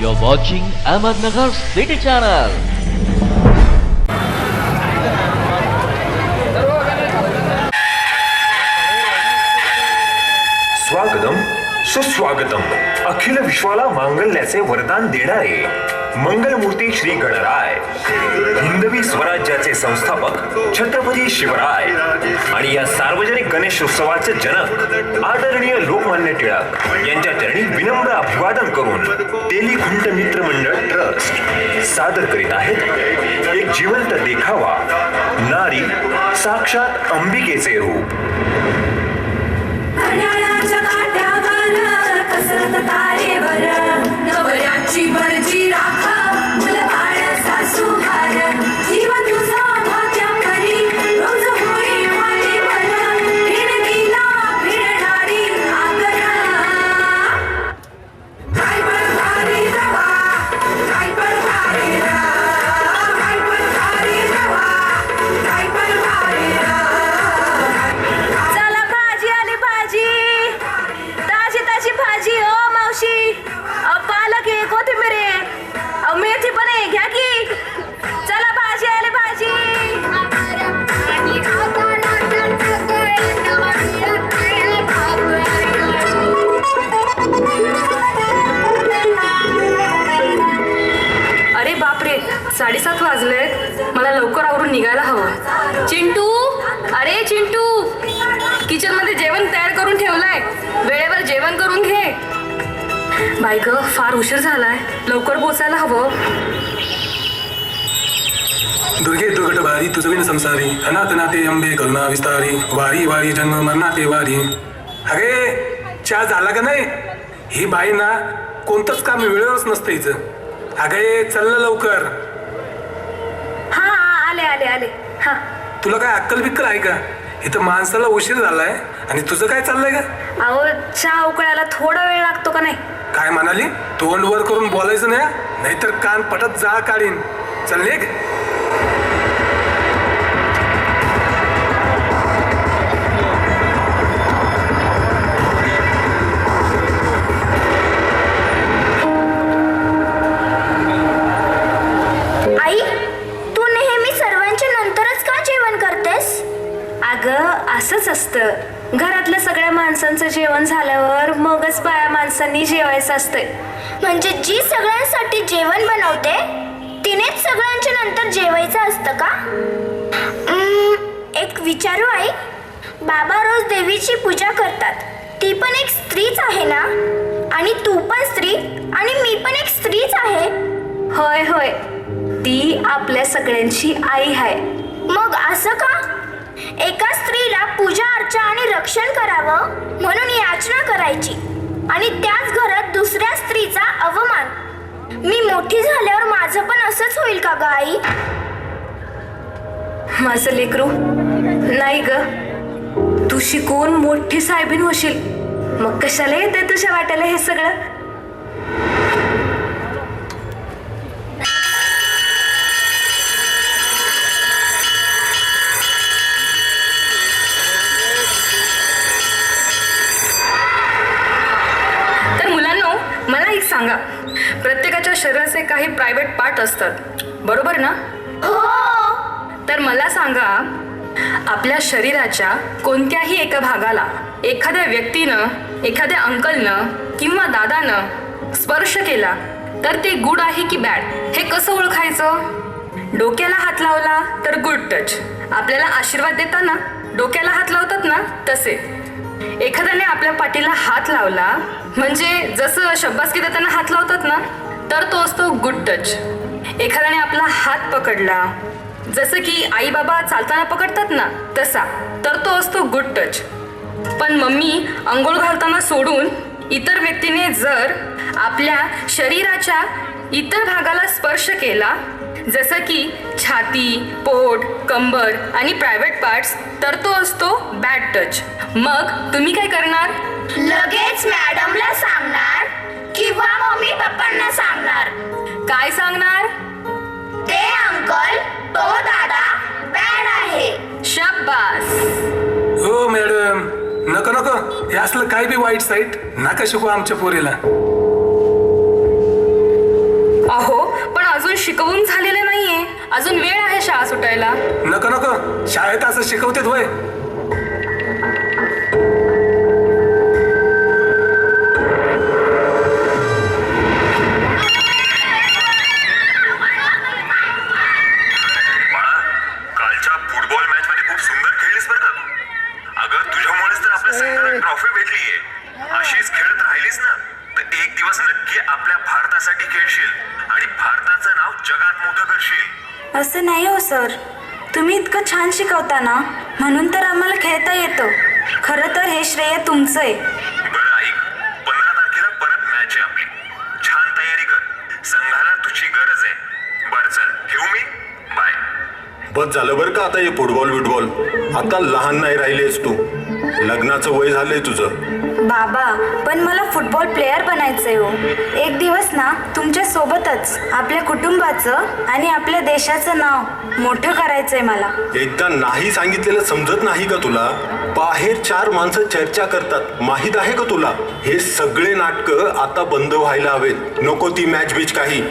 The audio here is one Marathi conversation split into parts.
You're watching Ahmednagar City Channel. स्वागतम सुस्वागतम अखिल विश्वाला मांगल्याचे वरदान देणारे मंगलमूर्ती श्री गणराय हिंदवी स्वराज्याचे संस्थापक छत्रपती शिवराय आणि या सार्वजनिक गणेशोत्सवाचे जनक आदरणीय लोकमान्य टिळक यांच्या चरणी विनम्र अभिवादन करून तेली खुंट मित्र मंडळ ट्रस्ट सादर करीत आहेत. एक जिवंत देखावा नारी साक्षात अंबिकेचे रूप. घड्याळाच्या नवऱ्याची भरजी राखा. फार उशीर झालाय. लवकर पोचायला हवं. दुर्गे दुर्गट भारी तुझविन संसारी. अनाथ नाते अंबे करुणा विस्तारी. वारी वारी जन्म मरणाते वारी. अगे चहा झाला का नाही? ही बाई ना कोणतंच काम वेळेवरच नसतं हिचं. अगे चल ना लवकर. हा हा आले आले आले. हा. तुला काय अक्कल बिक्कल आहे का? इथं माणसाला उशीर झालाय आणि तुझं काय चाललंय का अहो चहा उकळायला थोडा वेळ लागतो का नाही? काय म्हणाली? तोंड वर करून बोलायचं नाही नाहीतर कान पटत जा काढीन. चल निघ. माणसांनी जेवायचं असतंय. म्हणजे जी सगळ्यांसाठी जेवण बनवते तिनेच सगळ्यांच्या नंतर जेवायचं असतं का? एक विचारू आई. बाबा रोज देवीची पूजा करतात. ती पण एक स्त्रीच आहे ना? आणि तू पण स्त्री आणि मी पण एक स्त्रीच आहे. होय होय. ती आपल्या सगळ्यांची आई आहे. मग असं का? एका स्त्रीला पूजा अर्चा आणि रक्षण करावं म्हणून याचना करायची. आणि त्याच घरात दुसऱ्या स्त्रीचा अवमान. मी मोठी झाल्यावर माझं पण असंच होईल का ग आई? माझं लेकरू नाही ग. तू शिकून मोठी साहेबीन होशील. मग कशाला येते तुझ्या वाट्याला हे सगळं? काही प्रायव्हेट पार्ट असतात बरोबर ना? तर मला सांगा आपल्या शरीराच्या कोणत्याही एका भागाला एखाद्या व्यक्तीनं एखाद्या अंकलनं किंवा दादानं स्पर्श केला तर ते गुड आहे की बॅड हे कसं ओळखायचं? डोक्याला हात लावला तर गुड टच आपल्याला आशीर्वाद देताना डोक्याला हात लावतात ना तसे. एखाद्याने आपल्या पाठीला हात लावला म्हणजे जसं शब्बासकी देताना हात लावतात ना तर तो असतो गुड टच एखाद्याने आपला हात पकडला जसं की आई बाबा चालताना पकडतात ना तसा तर तो असतो गुड टच पण मम्मी अंघोळ घालताना सोडून इतर व्यक्तीने जर आपल्या शरीराच्या इतर भागाला स्पर्श केला जसं की छाती पोट कंबर आणि प्रायव्हेट पार्ट्स तर तो असतो बॅड टच मग तुम्ही काय करणार? लगेच मॅडमला सांगणार. किंवा मम्मी पप्पांना सांगणार. काय सांगणार? ते अंकल तो दादा बॅड आहे. शब्बास हो मॅडम नको नको. हे असलं काय बी वाईट साईट नका शिकू आमच्या पोरीला. अहो पण अजून शिकवून झालेले नाहीये. अजून वेळ आहे शाळा सुटायला. नको नको. शाळेत असं शिकवतेत होय. तुझ्यामुळेच तर आपल्या संघाला ट्रॉफी भेटलीये. अशीच खेळत राहिलीस ना तर एक दिवस नक्की आपल्या भारतासाठी खेळशील आणि भारताचं नाव जगात मोठं करशील. असं नाही हो सर. तुम्ही इतकं छान शिकवता ना म्हणून तर आम्हाला खेळता येतं. खरं तर हे श्रेय तुमचं आहे बस झालं बरं का आता हे फुटबॉल बिटबॉल? आता लहान नाही राहिलेस तू. लग्नाचं वय झालंय तुझं. बाबा पण मला फुटबॉल प्लेअर बनायचंय हो. एक दिवस ना तुमच्या सोबतच आपल्या कुटुंबाचं आणि आपल्या देशाचं नाव मोठं करायचंय मला. एकदा नाही सांगितलेलं समजत नाही का तुला? बाहेर चार माणसं चर्चा करतात. माहीत आहे का तुला? हे सगळे नाटकं आता बंद व्हायला हवेत. नको ती मॅच बिच काही.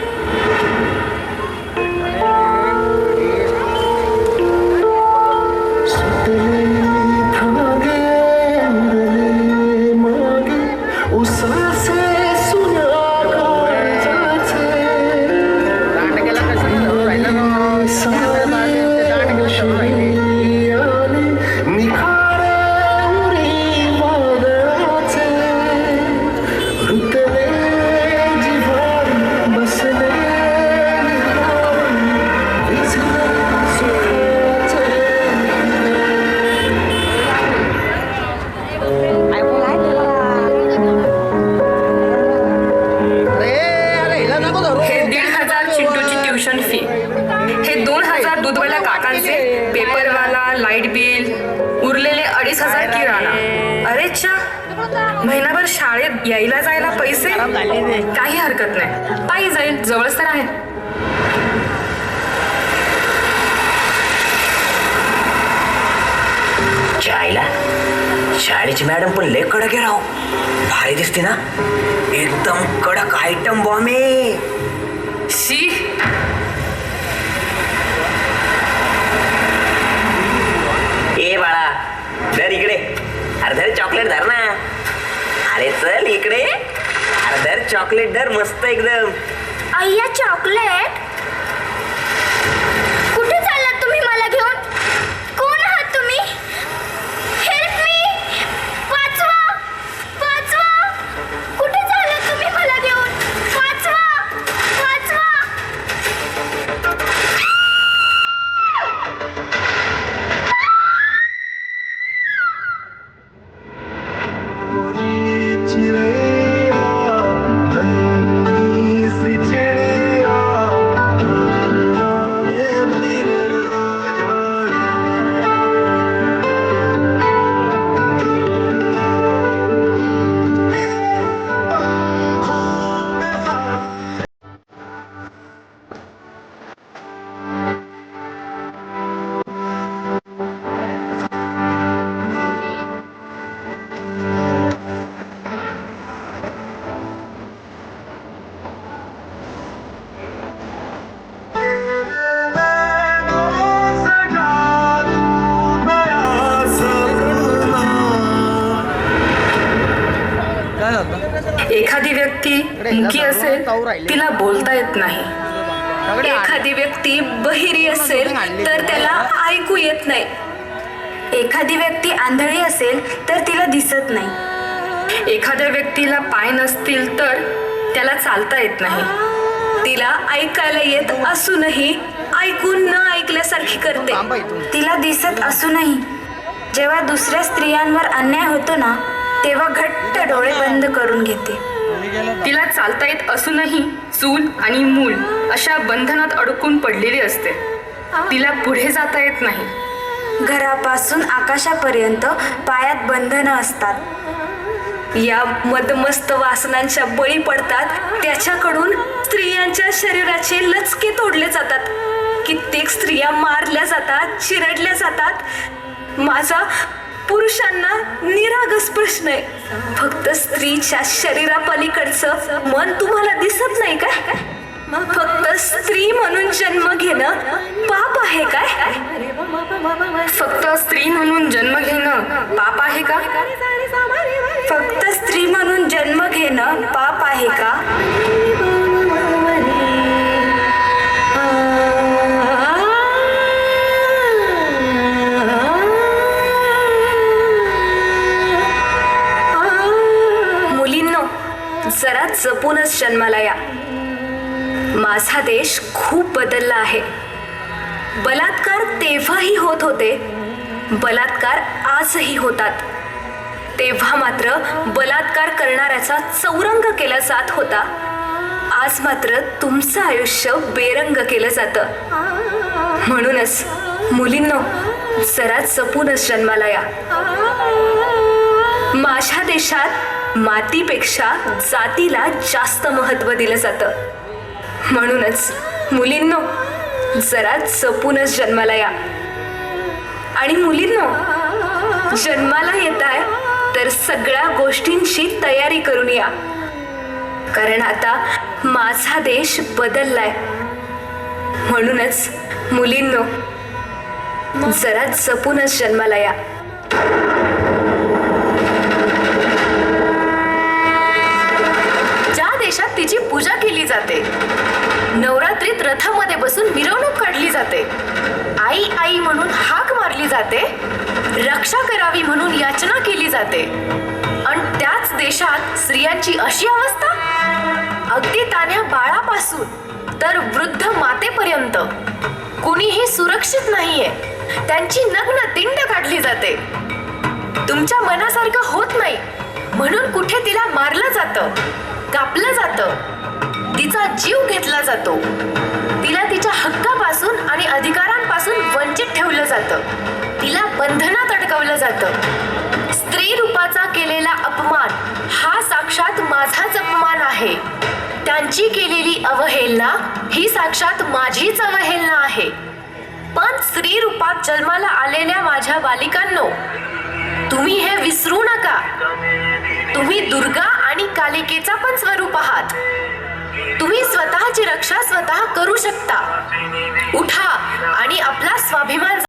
हरकत नाही. पायी जाईल जवळच तर आहे. शाळेला शाळेची मॅडम पण लय कडक आहे राव. भारी दिसते ना? एकदम कडक आयटम बॉम्बे शी. ए बाळा धर इकडे. अरे धर चॉकलेट धर ना. अरे चल इकडे. दर चॉकलेट दर मस्त एकदम अय्या चॉकलेट एखादी व्यक्ती मुकी असेल तिला बोलता येत नाही. एखादी व्यक्ती बहिरी असेल तर त्याला ऐकू येत नाही. एखादी व्यक्ती आंधळी असेल तर तिला दिसत नाही. एखाद्या व्यक्तीला पाय नसतील तर त्याला चालता येत नाही. तिला ऐकायला येत असूनही ऐकून न ऐकल्यासारखी करते. तिला दिसत असूनही जेव्हा दुसऱ्या स्त्रियांवर अन्याय होतो ना तेव्हा घट्ट डोळे बंद करून घेते. तिला चालता येत असूनही चूल आणि मूल अशा बंधनात अडकून पडलेली असते. तिला पुढे जाता येत नाही. घरापासून आकाशापर्यंत पायात बंधनं असतात. या मदमस्त वासनांच्या बळी पडतात. त्याच्याकडून स्त्रियांच्या शरीराचे लचके तोडले जातात. कित्येक स्त्रिया मारल्या जातात चिरडल्या जातात. माझा पुरुषांना निरागस प्रश्न आहे. फक्त स्त्रीच्या शरीरापलीकडचं मन तुम्हाला दिसत नाही काय फक्त स्त्री म्हणून जन्म घेणं पाप आहे काय? फक्त स्त्री म्हणून जन्म घेणं पाप आहे का? फक्त स्त्री म्हणून जन्म घेणं पाप आहे का? जपूनच जन्माला या. माझा देश खूप बदलला आहे. बलात्कार तेव्हाही होत होते. बलात्कार आजही होतात. तेव्हा मात्र बलात्कार करणाऱ्याचा चौरंग केला जात होता. आज मात्र तुमचं आयुष्य बेरंग केलं जातं. म्हणूनच मुलींनो जरा जपूनच जन्माला या. माझ्या देशात मातीपेक्षा जातीला जास्त महत्त्व दिलं जातं. म्हणूनच मुलींनो जरा जपूनच जन्माला या. आणि मुलींनो जन्माला येत आहे तर सगळ्या गोष्टींची तयारी करून या. कारण आता माझा देश बदललाय. म्हणूनच मुलींनो जरा जपूनच जन्माला या. देशात तिची पूजा केली जाते. नवरात्रीत रथामध्ये बसून मिरवणूक काढली जाते. आई आई म्हणून हाक मारली जाते. रक्षा करावी म्हणून याचना केली जाते. आणि त्याच देशात स्त्रियांची अशी अवस्था? अगदी तान्या बाळापासून तर वृद्ध मातेपर्यंत. कुणीही सुरक्षित नाहीये. त्यांची नग्न तिंड काढली जाते. तुमच्या मनासारखं होत नाही. म्हणून कुठे तिला मारलं जातं? कापलं जातं. तिचा जीव घेतला जातो. तिला तिच्या हक्कापासून आणि अधिकारांपासून वंचित ठेवलं जातं. तिला बंधनात अडकवलं जातं. स्त्री रूपाचा केलेला अपमान हा साक्षात माझाच अपमान आहे. त्यांची केलेली अवहेलना ही साक्षात माझीच अवहेलना आहे. पण स्त्री रूपात जन्माला आलेल्या माझ्या बालिकांनो तुम्ही हे विसरू नका. तुम्ही दुर्गा आणि कालिकेचा पण स्वरूप आहात. तुम्ही स्वतःची रक्षा स्वतः करू शकता. उठा आणि आपला स्वाभिमान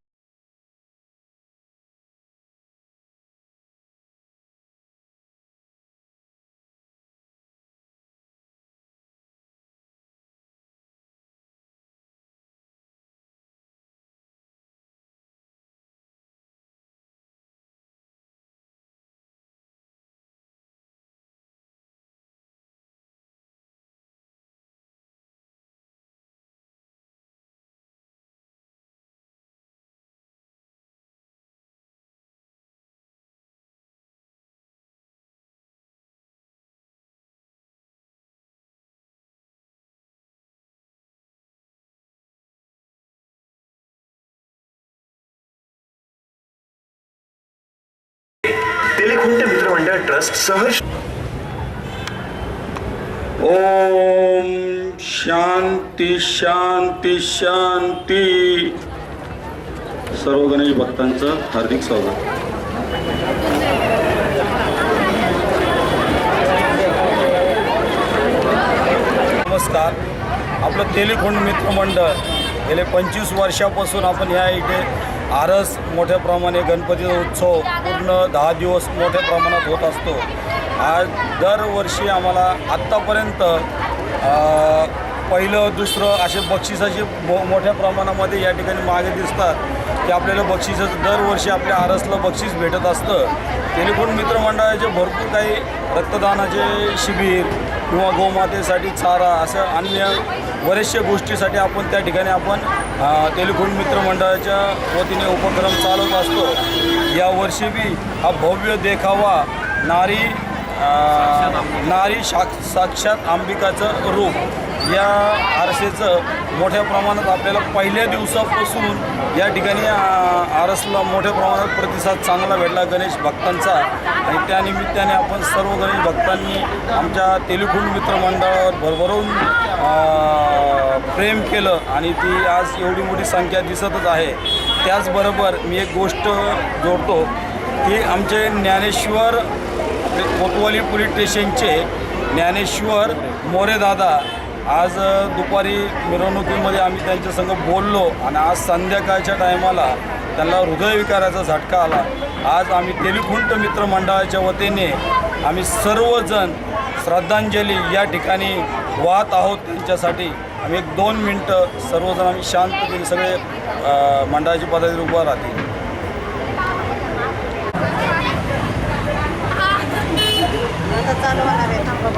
तेलेखुंट मित्रमंडळ ट्रस्ट सहर्ष ओम शांती शांती शांती. सर्व गणेश भक्तांचं हार्दिक स्वागत. नमस्कार. आपलं तेलेखोंड मित्रमंडळ गेले पंचवीस वर्षापासून आपण या इथे आरस मोठ्या प्रमाणे गणपतीचा उत्सव पूर्ण दहा दिवस मोठ्या प्रमाणात होत असतो. आज दरवर्षी आम्हाला आत्तापर्यंत पहिलं दुसरं असे बक्षिसाचे मो मोठ्या प्रमाणामध्ये या ठिकाणी मागे दिसतात की आपल्याला बक्षिसाचं दरवर्षी आपल्या आरसला बक्षीस भेटत असतं. टेलिफोन मित्रमंडळाचे भरपूर काही रक्तदानाचे शिबिर किंवा गोमातेसाठी चारा असं अन्य बऱ्याचशा गोष्टीसाठी आपण त्या ठिकाणी आपण टेलिफोन मित्रमंडळाच्या वतीने उपक्रम चालवत असतो. यावर्षी बी हा भव्य देखावा नारी नारी साक्ष साक्षात अंबिकाचं रूप. या आरसेचं मोठ्या प्रमाणात आपल्याला पहिल्या दिवसापासून या ठिकाणी आरसला मोठ्या प्रमाणात प्रतिसाद चांगला भेटला गणेश भक्तांचा. आणि त्यानिमित्ताने आपण सर्व गणेश भक्तांनी आमच्या तेलुगुण मित्रमंडळावर भरभरून प्रेम केलं आणि ती आज एवढी मोठी संख्या दिसतच आहे. त्याचबरोबर मी एक गोष्ट जोडतो की आमचे ज्ञानेश्वर कोतवाली पोलीस स्टेशनचे ज्ञानेश्वर मोरेदादा आज दुपारी मिरवणुकीमध्ये आम्ही त्यांच्यासंग बोललो आणि आज संध्याकाळच्या टायमाला त्यांना हृदयविकाराचा झटका आला. आज आम्ही तेलिखुंट मित्र मंडळाच्या वतीने आम्ही सर्वजण श्रद्धांजली या ठिकाणी वाहत आहोत त्यांच्यासाठी. आम्ही एक दोन मिनटं सर्वजण आम्ही शांततेने सगळे मंडळाची पदाधिकारी उभा राहतील चालू होणार आहे थांबा.